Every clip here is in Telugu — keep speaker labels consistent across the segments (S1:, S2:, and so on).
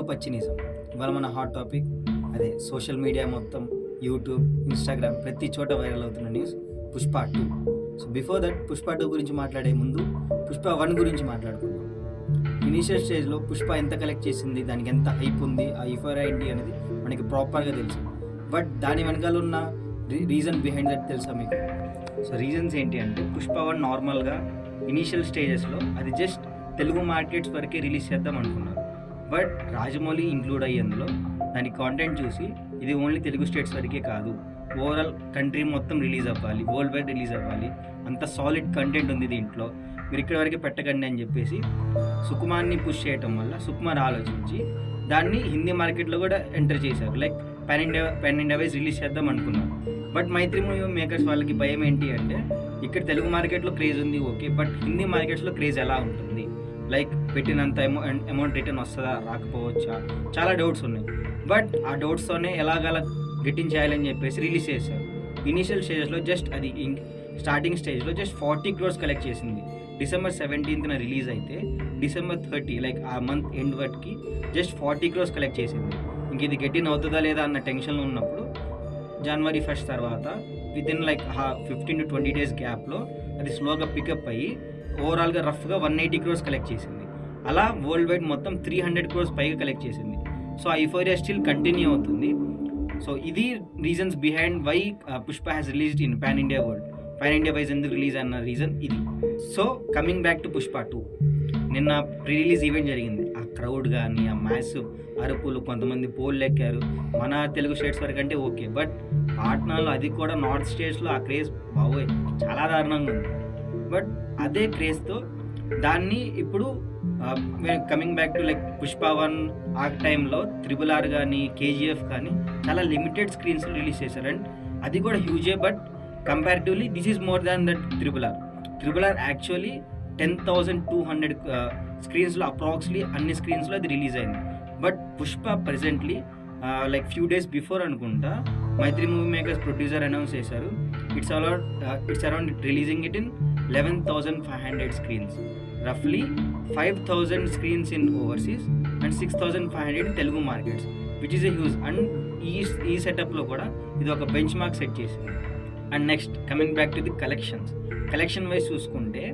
S1: టు పచ్చినిజం. ఇవాళ మన హాట్ టాపిక్ అదే సోషల్ మీడియా మొత్తం యూట్యూబ్ ఇన్స్టాగ్రామ్ ప్రతి చోట వైరల్ అవుతున్న news Pushpa two so before that Pushpa two గురించి మాట్లాడే ముందు పుష్ప వన్ గురించి మాట్లాడుకుందాం. ఇనీషియల్ స్టేజ్లో పుష్ప ఎంత కలెక్ట్ చేసింది దానికి ఎంత హైప్ ఉంది ఆ ఇఫర్ ఏంటి అనేది మనకి ప్రాపర్గా తెలుసు. బట్ దాని వెనకాల ఉన్న రీజన్ బిహైండ్ దట్ తెలుసా మీకు? సో రీజన్స్ ఏంటి అంటే పుష్ప వన్ నార్మల్గా ఇనీషియల్ స్టేజెస్లో అది జస్ట్ తెలుగు మార్కెట్స్ వరకే రిలీజ్ చేద్దాం అనుకున్నారు. బట్ రాజమౌళి ఇంక్లూడ్ అయ్యేందులో దాని కాంటెంట్ చూసి ఇది ఓన్లీ తెలుగు స్టేట్స్ వరకే కాదు ఓవరాల్ కంట్రీ మొత్తం రిలీజ్ అవ్వాలి వరల్డ్ వైడ్ రిలీజ్ అవ్వాలి అంత సాలిడ్ కంటెంట్ ఉంది దీంట్లో. మీరు ఇక్కడ వరకే పెట్టకండి అని చెప్పేసి సుకుమార్ని పుష్ చేయటం వల్ల సుకుమార్ ఆలోచించి దాన్ని హిందీ మార్కెట్లో కూడా ఎంటర్ చేశారు. Like pan India pan India wise release చేద్దాం అనుకున్నారు బట్ మైత్రి మూవీ మేకర్స్ వాళ్ళకి భయం ఏంటి అంటే ఇక్కడ తెలుగు మార్కెట్లో క్రేజ్ ఉంది ఓకే బట్ హిందీ మార్కెట్స్లో క్రేజ్ ఎలా ఉంటుంది? లైక్ పెట్టినంత అమౌ అమౌంట్ రిటర్న్ వస్తుందా రాకపోవచ్చా? చాలా డౌట్స్ ఉన్నాయి. బట్ ఆ డౌట్స్తోనే ఎలాగలా గిట్టించేయాలని చెప్పేసి రిలీజ్ చేశారు. ఇనీషియల్ స్టేజెస్లో జస్ట్ అది స్టార్టింగ్ స్టేజ్లో జస్ట్ ఫార్టీ క్రోర్స్ కలెక్ట్ చేసింది. డిసెంబర్ సెవెంటీన్త్న రిలీజ్ అయితే డిసెంబర్ థర్టీ లైక్ ఆ మంత్ ఎండ్ వరకు జస్ట్ ఫార్టీ క్రోర్స్ కలెక్ట్ చేసింది. ఇంక ఇది గెట్టిన్ అవుతుందా లేదా అన్న టెన్షన్లో ఉన్నప్పుడు జనవరి ఫస్ట్ తర్వాత with in like fifteen to twenty days గ్యాప్లో అది స్లోగా పికప్ అయ్యి ఓవరాల్గా రఫ్గా వన్ ఎయిటీ క్రోర్స్ కలెక్ట్ చేసింది. అలా వరల్డ్ వైడ్ మొత్తం త్రీ హండ్రెడ్ క్రోర్స్ పైగా కలెక్ట్ చేసింది. సో ఆ ఇఫోరియా స్టిల్ కంటిన్యూ అవుతుంది. సో ఇది reasons behind why Pushpa has released in pan India world pan India wise ఎందుకు రిలీజ్ అన్న రీజన్ ఇది. So coming back to Pushpa two నిన్న ప్రీ రిలీజ్ ఈవెంట్ జరిగింది. ఆ క్రౌడ్ కానీ ఆ మ్యాథ్స్ అరుపులు కొంతమంది పోల్ ఎక్కారు. మన తెలుగు స్టేట్స్ వరకు అంటే ఓకే బట్ పాట్నాలో అది కూడా నార్త్ స్టేట్స్లో ఆ క్రేజ్ బాబోయ్ చాలా దారుణంగా ఉంది. బట్ అదే క్రేజ్తో దాన్ని ఇప్పుడు coming back to like Pushpa one ఆ టైంలో త్రిబుల్ ఆర్ కానీ కేజీఎఫ్ కానీ చాలా లిమిటెడ్ స్క్రీన్స్ రిలీజ్ చేశారు. అండ్ అది కూడా huge but comparatively this is more than that triple R. Triple R actually ten thousand two hundred స్క్రీన్స్లో approximately అన్ని స్క్రీన్స్లో అది రిలీజ్ అయింది. But Pushpa presently like few days before అనుకుంటా Mythri movie makers producer announce చేశారు. It's allowed it's around releasing it in eleven thousand five hundred screens రఫ్లీ five thousand screens in overseas and six thousand five hundred Telugu markets which is a huge and ఈ ఈ సెటప్లో కూడా ఇది ఒక బెంచ్ మార్క్ సెట్ చేసింది. And next coming back to the collections collection wise చూసుకుంటే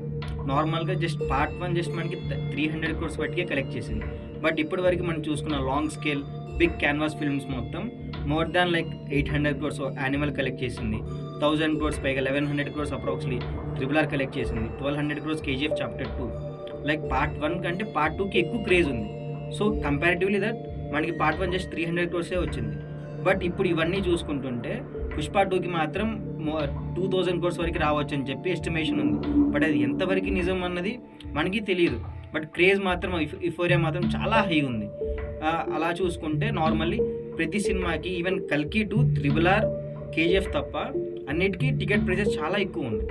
S1: నార్మల్గా జస్ట్ పార్ట్ వన్ జస్ట్ మనకి త్రీ హండ్రెడ్ క్రోర్స్ బట్టికే కలెక్ట్ చేసింది. బట్ ఇప్పటి వరకు మనం చూసుకున్న long scale big canvas films మొత్తం more than like eight hundred crores Animal collect చేసింది. థౌజండ్ క్రోర్స్ పైగా eleven hundred crores approximately triple R collect చేసింది. Twelve hundred crores KGF chapter two like part one కంటే పార్ట్ టూకి ఎక్కువ క్రేజ్ ఉంది. సో కంపారిటివ్లీ దట్ మనకి part one just three hundred క్రోర్సే వచ్చింది. బట్ ఇప్పుడు ఇవన్నీ చూసుకుంటుంటే పుష్ప టూకి మాత్రం టూ థౌజండ్ క్రోర్స్ వరకు రావచ్చు అని చెప్పి ఎస్టిమేషన్ ఉంది. బట్ అది ఎంతవరకు నిజం అన్నది మనకి తెలియదు. బట్ క్రేజ్ మాత్రం ఇఫోరియా మాత్రం చాలా హై ఉంది. అలా చూసుకుంటే నార్మల్లీ ప్రతి సినిమాకి ఈవెన్ కల్కి టు త్రిబుల్ ఆర్ కేజీఎఫ్ తప్ప అన్నిటికీ టికెట్ ప్రైజెస్ చాలా ఎక్కువ ఉంది.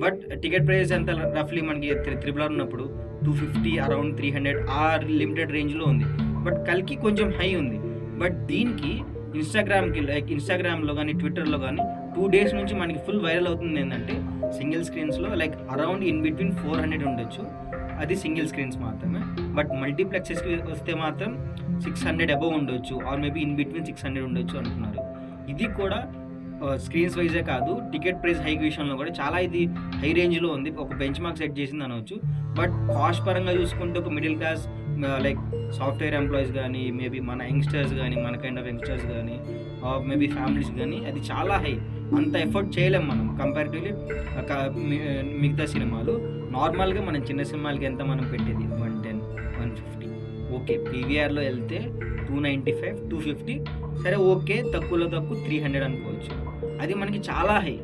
S1: బట్ టికెట్ ప్రైజెస్ ఎంత? రఫ్లీ మనకి త్రిబుల్ ఆర్ ఉన్నప్పుడు two fifty around three hundred ఆ లిమిటెడ్ రేంజ్లో ఉంది. బట్ కల్కి కొంచెం హై ఉంది. బట్ దీనికి ఇన్స్టాగ్రామ్కి లైక్ ఇన్స్టాగ్రామ్లో కానీ ట్విట్టర్లో కానీ టూ డేస్ నుంచి మనకి ఫుల్ వైరల్ అవుతుంది ఏంటంటే single స్క్రీన్స్లో like around in between four hundred ఉండొచ్చు. అది సింగిల్ స్క్రీన్స్ మాత్రమే. బట్ మల్టీప్లెక్సెస్కి వస్తే మాత్రం సిక్స్ హండ్రెడ్ అబవ్ ఉండొచ్చు. Or maybe in between six hundred ఉండొచ్చు అంటున్నారు. ఇది కూడా స్క్రీన్స్ వైజే కాదు టికెట్ ప్రైస్ హైక్ విషయంలో కూడా చాలా ఇది హై రేంజ్లో ఉంది. ఒక బెంచ్ మార్క్ సెట్ చేసింది అనవచ్చు బట్ కాస్ట్ పరంగా చూసుకుంటే ఒక middle class like software employees కానీ మేబీ మన యంగ్స్టర్స్ కానీ మన కైండ్ ఆఫ్ యంగ్స్టర్స్ కానీ మేబీ ఫ్యామిలీస్ కానీ అది చాలా హై అంత ఎఫర్ట్ చేయలేం మనం. కంపారిటివ్లీ మిగతా సినిమాలు నార్మల్గా మనం చిన్న సినిమాలకి ఎంత మనం పెట్టేది? One ten one fifty. Okay పీవీఆర్లో వెళ్తే two ninety five two fifty. సరే ఓకే తక్కువలో తక్కువ త్రీ హండ్రెడ్ అనుకోవచ్చు. అది మనకి చాలా హై.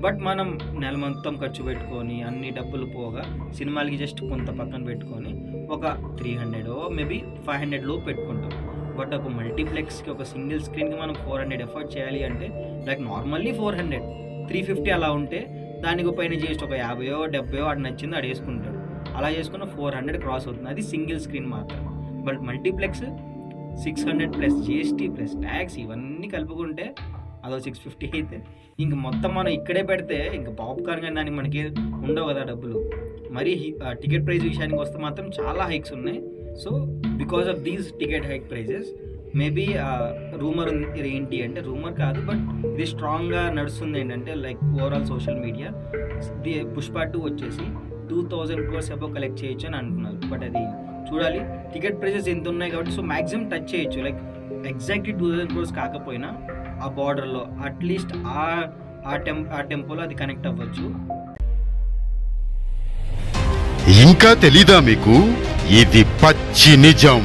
S1: బట్ మనం నెల మొత్తం ఖర్చు పెట్టుకొని అన్ని డబ్బులు పోగా సినిమాలకి జస్ట్ కొంత పక్కన పెట్టుకొని ఒక త్రీ హండ్రెడ్ మేబీ ఫైవ్ హండ్రెడ్లో పెట్టుకుంటాం. బట్ ఒక మల్టీప్లెక్స్కి ఒక సింగిల్ స్క్రీన్కి మనం ఫోర్ హండ్రెడ్ ఎఫర్ట్ చేయాలి అంటే like normally four hundred three fifty అలా ఉంటే దానికి పైన జస్ట్ ఒక యాభైయో డెబ్బయో ఆడు నచ్చింది ఆడు వేసుకుంటాడు. అలా చేసుకున్న ఫోర్ హండ్రెడ్ క్రాస్ అవుతుంది. అది సింగిల్ స్క్రీన్ మాత్రం. But multiplex six hundred plus GST plus tax ఇవన్నీ కలుపుకుంటే అదో సిక్స్ ఫిఫ్టీ అయితే. ఇంక మొత్తం మనం ఇక్కడే పెడితే ఇంక పాప్కార్న్ కానీ దానికి మనకి ఉండవు కదా డబ్బులు. మరి టికెట్ ప్రైస్ విషయానికి వస్తే మాత్రం చాలా హైక్స్ ఉన్నాయి. So because of these ticket hike prices maybe rumour ఏంటి అంటే రూమర్ కాదు బట్ ఇది స్ట్రాంగ్గా నడుస్తుంది ఏంటంటే like overall social media the Pushpa two వచ్చేసి two thousand crores above collect చేయొచ్చు అని అంటున్నారు. బట్ అది చూడాలి. టికెట్ ప్రైజెస్ ఎంత ఉన్నాయి కాబట్టి సో మ్యాక్సిమం టచ్ చేయొచ్చు. Like exactly two thousand crores కాకపోయినా ఆ బార్డర్లో అట్లీస్ట్ ఆ ఆ టెం ఆ టెంపోలో అది కనెక్ట్ అవ్వచ్చు.
S2: ఇంకా తెలీదా మీకు? ఇది పచ్చి నిజం.